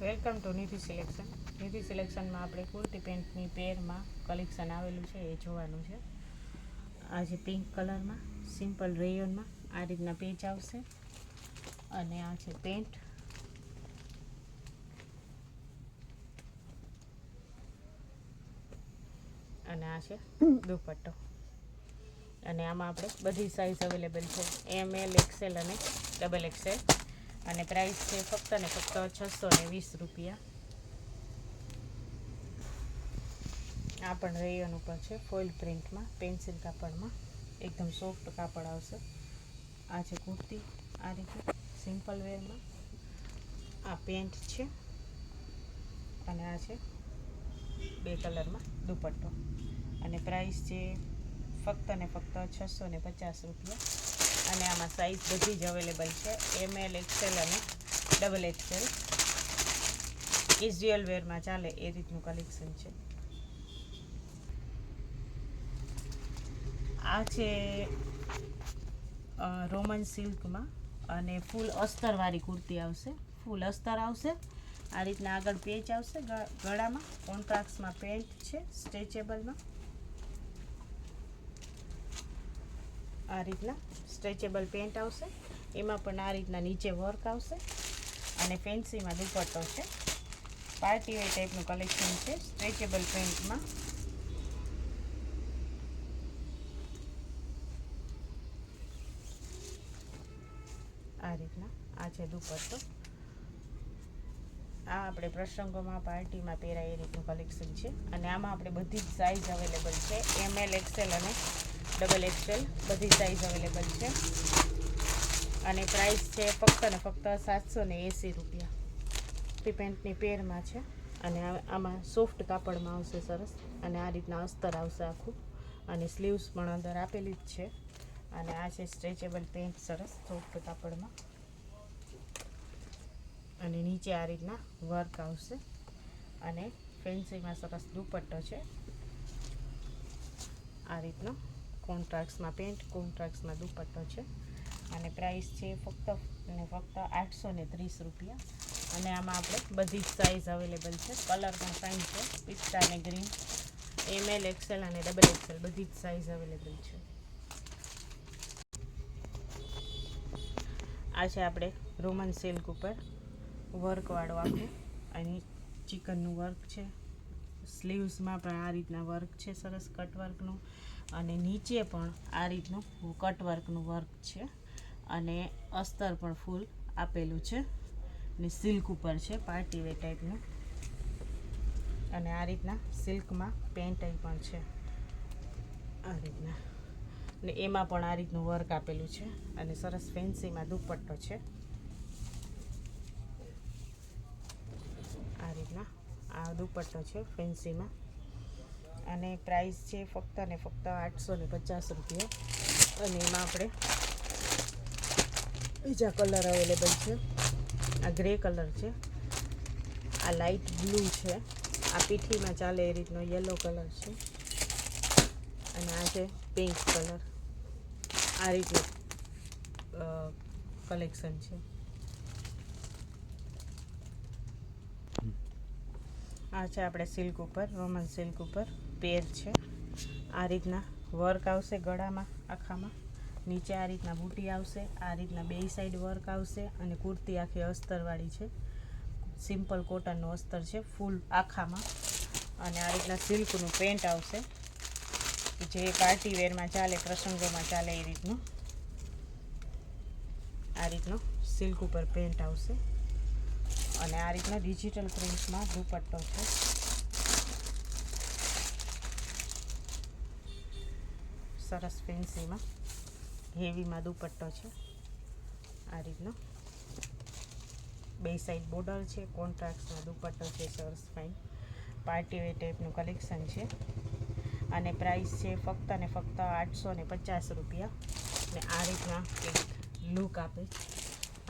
Welcome to Nidhi selection Nidhi સિલેક્શનમાં આપણે kurti પેન્ટની પેરમાં collection આવેલું છે, એ જોવાનું છે. આ છે પિંક કલરમાં, સિમ્પલ રેયોનમાં આ રીતના પેચ આવશે. અને આ છે પેન્ટ. અને આ છે દુપટ્ટો. અને આમાં આપણે બધી સાઇઝ અવેલેબલ છે. એમ એલ એક્સેલ અને ડબલ એક્સેલ અને પ્રાઇસ છે ફક્ત ને ફક્ત છસો ને વીસ રૂપિયા. આ પણ રેયન ઉપર છે ફોઇલ પ્રિન્ટમાં પેન્સિલ કાપડમાં. એકદમ સોફ્ટ કાપડ આવશે. આ છે કુર્તી, આ રીતે સિમ્પલ વેરમાં આ પેન્ટ છે અને આ છે બે કલરમાં દુપટ્ટો. અને પ્રાઇસ છે ફક્ત ને ફક્ત છસો ને પચાસ રૂપિયા. અને આમાં સાઇઝ બધી જ અવેલેબલ છે. એમ એલ એક્સેલ અને ડબલ એક્સેલ કેઝ્યુઅલ વેરમાં ચાલે એ રીતનું કલેક્શન છે. આ છે રોમન સિલ્કમાં અને ફૂલ અસ્તરવાળી કુર્તી આવશે. ફૂલ અસ્તર આવશે. આ રીતના આગળ પેચ આવશે ગળામાં. કોન્ટ્રાક્ટ્સમાં પેન્ટ છે સ્ટ્રેચેબલમાં આ રીતના સ્ટ્રેચેબલ પેન્ટ આવશે. એમાં પણ આ રીતના નીચે વર્ક આવશે અને ફેન્સીમાં દુપટ્ટો છે. પાર્ટી વેર ટાઈપનું કલેક્શન છે. સ્ટ્રેચેબલ પેન્ટમાં. આ રીતના આ છે દુપટ્ટો. આ આપણે પ્રસંગોમાં પાર્ટીમાં પહેરાય એ રીતનું કલેક્શન છે. અને આમાં આપણે બધી જ સાઇઝ અવેલેબલ છે. એમ એલ એક્સેલ અને ડબલ એક્સેલ બધી સાઇઝ અવેલેબલ છે. અને પ્રાઇસ છે ફક્ત ને ફક્ત સાતસો ને એંસી રૂપિયા. તે પેન્ટની પેરમાં છે. અને આમાં સોફ્ટ કાપડમાં આવશે સરસ. અને આ રીતના અસ્તર આવશે આખું. અને સ્લીવ્સ પણ અંદર આપેલી જ છે. અને આ છે સ્ટ્રેચેબલ પેન્ટ સરસ સોફ્ટ કાપડમાં. અને નીચે આ રીતના વર્ક આવશે. અને ફેન્સીમાં સરસ દુપટ્ટો છે. આ રીતનો. કોન્ટ્રાક્ટ્સમાં પેન્ટ કોન્ટ્રાક્ટ્સમાં દુપટ્ટો છે. અને પ્રાઇસ છે ફક્ત ને ફક્ત આઠસો ને ત્રીસ રૂપિયા. અને આમાં આપણે બધી જ સાઇઝ અવેલેબલ છે. કલર પણ ફાઇન છે. પિસ્તા અને ગ્રીન એમ એલ એક્સેલ અને ડબલ એક્સેલ બધી જ સાઇઝ અવેલેબલ છે. આ છે આપણે રોમન સિલ્ક ઉપર વર્કવાળું આખું. અહીં ચિકનનું વર્ક છે. સ્લીવ્સમાં પણ આ રીતના વર્ક છે, સરસ કટ વર્કનું અને નીચે પણ આ રીતનું કટ વર્કનું વર્ક છે. અને અસ્તર પણ ફૂલ આપેલું છે. ને સિલ્ક ઉપર છે પાર્ટી વેર ટાઈપનું અને આ રીતના સિલ્કમાં પેન્ટાઈ પણ છે. આ રીતના. ને એમાં પણ આ રીતનું વર્ક આપેલું છે. અને સરસ ફેન્સીમાં દુપટ્ટો છે આ રીતના આ દુપટ્ટો છે, ફેન્સીમાં. અને પ્રાઇસ છે ફક્ત ને ફક્ત આઠસો ને પચાસ રૂપિયા. અને એમાં આપણે બીજા કલર અવેલેબલ છે. આ ગ્રે કલર છે. આ લાઇટ બ્લુ છે. આ પીઠીમાં ચાલે એ રીતનો યલો કલર છે. અને આ છે પિંક કલર. આ રીતનું કલેક્શન છે. આ છે આપણે સિલ્ક ઉપર, રોમન સિલ્ક ઉપર, પેર છે. આ રીતના વર્ક આવશે ગળામાં, આખામાં. નીચે આ રીતના બુટી આવશે, આ રીતના બે સાઈડ વર્ક આવશે અને કુર્તી આખી અસ્તરવાળી છે. સિમ્પલ કોટનનું અસ્તર છે ફૂલ આખામાં. અને આ રીતના સિલ્કનું પેન્ટ આવશે. જે પાર્ટી વેરમાં ચાલે, પ્રસંગોમાં ચાલે એ રીતનું. આ રીતનો સિલ્ક ઉપર પેન્ટ આવશે. અને આ રીતના ડિજિટલ પ્રિન્ટમાં દુપટ્ટો છે. સરસ ફેન્સીમાં હેવીમાં દુપટ્ટો છે. આ રીતનો. બે સાઈડ બોર્ડર છે કોન્ટ્રાક્ટમાં દુપટ્ટો છે, સરસ ફાઇન પાર્ટી વેર ટાઈપનું કલેક્શન છે. અને પ્રાઇસ છે ફક્ત ને ફક્ત આઠસો ને પચાસ રૂપિયા. ને આ રીતના એક લુક આપે.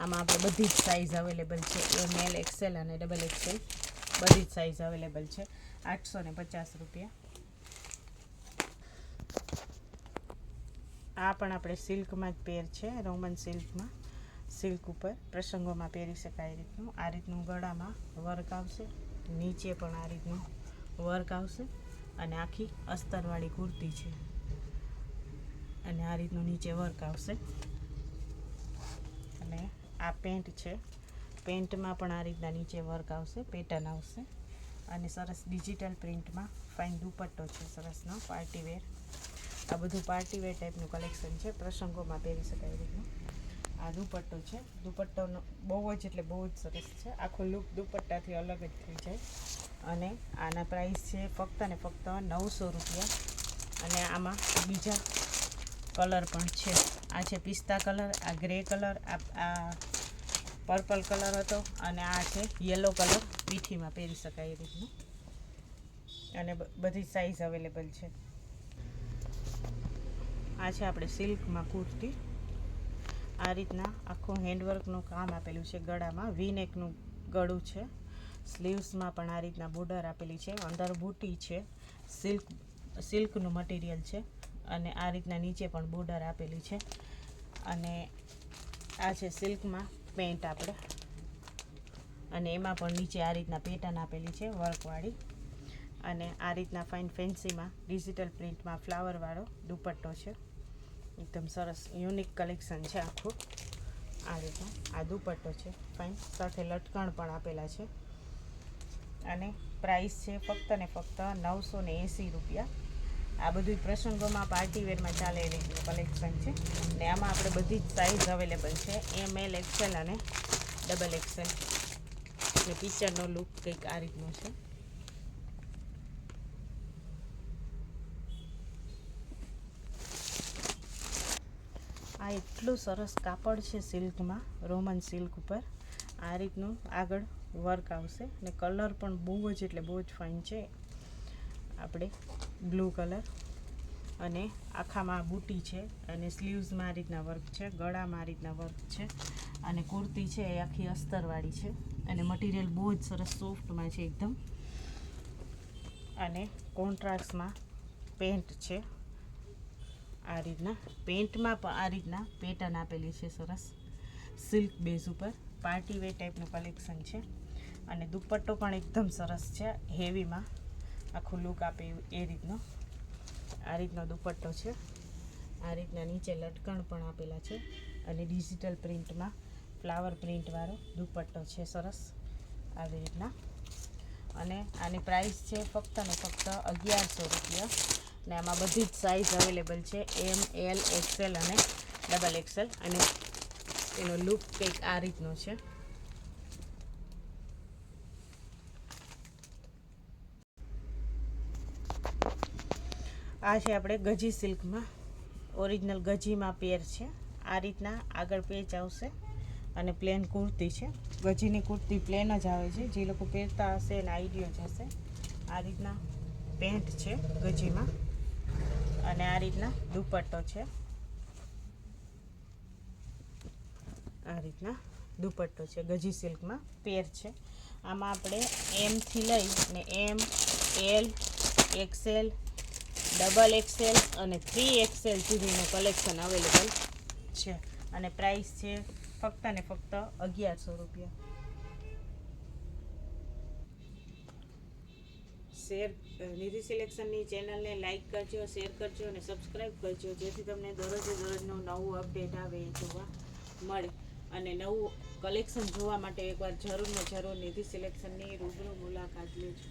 આમાં આપણે બધી જ સાઇઝ અવેલેબલ છે. એમ એલ એક્સેલ અને ડબલ એક્સેલ બધી જ સાઇઝ અવેલેબલ છે. આઠસો ને પચાસ રૂપિયા. આ પણ આપણે સિલ્કમાં જ પેર છે, રોમન સિલ્કમાં. સિલ્ક ઉપર પ્રસંગોમાં પહેરી શકાય એ રીતનું. આ રીતનું ગળામાં વર્ક આવશે. નીચે પણ આ રીતનું વર્ક આવશે. અને આખી અસ્તરવાળી કુર્તી છે. અને આ રીતનું નીચે વર્ક આવશે. અને આ પેન્ટ છે. પેન્ટમાં પણ આ રીતના નીચે વર્ક આવશે, પેટર્ન આવશે. અને સરસ ડિજિટલ પ્રિન્ટમાં ફાઇન દુપટ્ટો છે સરસનો પાર્ટી વેર. આ બધું પાર્ટી વેર ટાઈપનું કલેક્શન છે, પ્રસંગોમાં પહેરી શકાય રીતનું. આ દુપટ્ટો છે. દુપટ્ટોનો બહુ જ એટલે બહુ જ સરસ છે. આખો લુક દુપટ્ટાથી અલગ જ થઈ જાય. અને આના પ્રાઇસ છે ફક્ત ને ફક્ત નવસો રૂપિયા. અને આમાં બીજા કલર પણ છે. આ છે પિસ્તા કલર, આ ગ્રે કલર, આ પર્પલ કલર હતો અને આ છે યલો કલર. પીઠીમાં પહેરી શકાય એ રીતનું. અને બધી સાઇઝ અવેલેબલ છે. આ છે આપણે સિલ્કમાં કુર્તી. આ રીતના આખું હેન્ડવર્કનું કામ આપેલું છે ગળામાં. વીનેકનું ગળું છે. સ્લીવ્સમાં પણ આ રીતના બોર્ડર આપેલી છે. અંદર બુટી છે. સિલ્ક સિલ્કનું મટીરિયલ છે. અને આ રીતના નીચે પણ બોર્ડર આપેલી છે. અને આ છે સિલ્કમાં પેન્ટ આપણે. અને એમાં પણ નીચે આ રીતના પેટર્ન આપેલી છે, વર્કવાળી. અને આ રીતના ફાઇન ફેન્સીમાં ડિજિટલ પ્રિન્ટમાં ફ્લાવરવાળો દુપટ્ટો છે. એકદમ સરસ યુનિક કલેક્શન છે આખું. આ રીતના આ દુપટ્ટો છે ફાઇન સાથે લટકણ પણ આપેલા છે. અને પ્રાઇસ છે ફક્ત ને ફક્ત નવસો ને એંસી રૂપિયા. આ બધું પ્રસંગોમાં પાર્ટી વેરમાં ચાલે એ કલેક્શન છે. ને આમાં આપણે બધી જ સાઇઝ અવેલેબલ છે. એમ એલ એક્સેલ અને ડબલ એક્સેલ એટલે પિક્ચરનો લુક કંઈક આ રીતનો છે. આ એટલું સરસ કાપડ છે સિલ્કમાં, રોમન સિલ્ક ઉપર. આ રીતનું આગળ વર્ક આવશે. અને કલર પણ બહુ જ એટલે બહુ જ ફાઇન છે. આપણે બ્લુ કલર. અને આખામાં બુટી છે અને સ્લીવ્સમાં આ રીતના વર્ક છે, ગળામાં આ રીતના વર્ક છે. અને કુર્તી છે એ આખી અસ્તરવાળી છે. અને મટીરિયલ બહુ જ સરસ સોફ્ટમાં છે એકદમ. અને કોન્ટ્રાક્ટમાં પેન્ટ છે. આ રીતના પેન્ટમાં પણ આ રીતના પેટર્ન આપેલી છે સરસ. સિલ્ક બેઝ ઉપર. પાર્ટી વે ટાઈપનું કલેક્શન છે. અને દુપટ્ટો પણ એકદમ સરસ છે. હેવીમાં. આખું લુક આપે એ રીતનો. આ રીતનો દુપટ્ટો છે. આ રીતના નીચે લટકણ પણ આપેલા છે. અને ડિજિટલ પ્રિન્ટમાં ફ્લાવર પ્રિન્ટવાળો દુપટ્ટો છે સરસ. આવી રીતના. અને આની પ્રાઇસ છે ફક્ત ને ફક્ત અગિયારસો રૂપિયા. ને આમાં બધી જ સાઇઝ અવેલેબલ છે. એમ એલ એક્સેલ અને ડબલ એક્સેલ અને એનો લુક કંઈક આ રીતનો છે. આ છે આપણે ગજી સિલ્કમાં. ઓરિજિનલ ગજીમાં પેર છે. આ રીતના આગળ પેચ આવશે અને પ્લેન કુર્તી છે. ગજીની કુર્તી પ્લેન જ આવે છે. જે લોકો પહેરતા હશે એને આઈડિયો જ હશે. આ રીતના પેન્ટ છે ગજીમાં. અને આ રીતના દુપટ્ટો છે. આ રીતના દુપટ્ટો છે. ગજી સિલ્કમાં પેર છે. આમાં આપણે એમથી લઈ અને M L XL double XL અને થ્રી એક્સેલ સુધીનું કલેક્શન અવેલેબલ છે. અને પ્રાઇસ છે ફક્ત ને ફક્ત અગિયારસો રૂપિયા. શેર નિધિ સિલેક્શનની ચેનલને લાઇક કરજો શેર કરજો અને સબસ્ક્રાઈબ કરજો, જેથી તમને દરરોજે દરરોજનું નવું અપડેટ આવે એ જોવા મળે. અને નવું કલેક્શન જોવા માટે એકવાર જરૂર ને જરૂર નિધિ સિલેક્શનની રૂબરૂ મુલાકાત લેજો.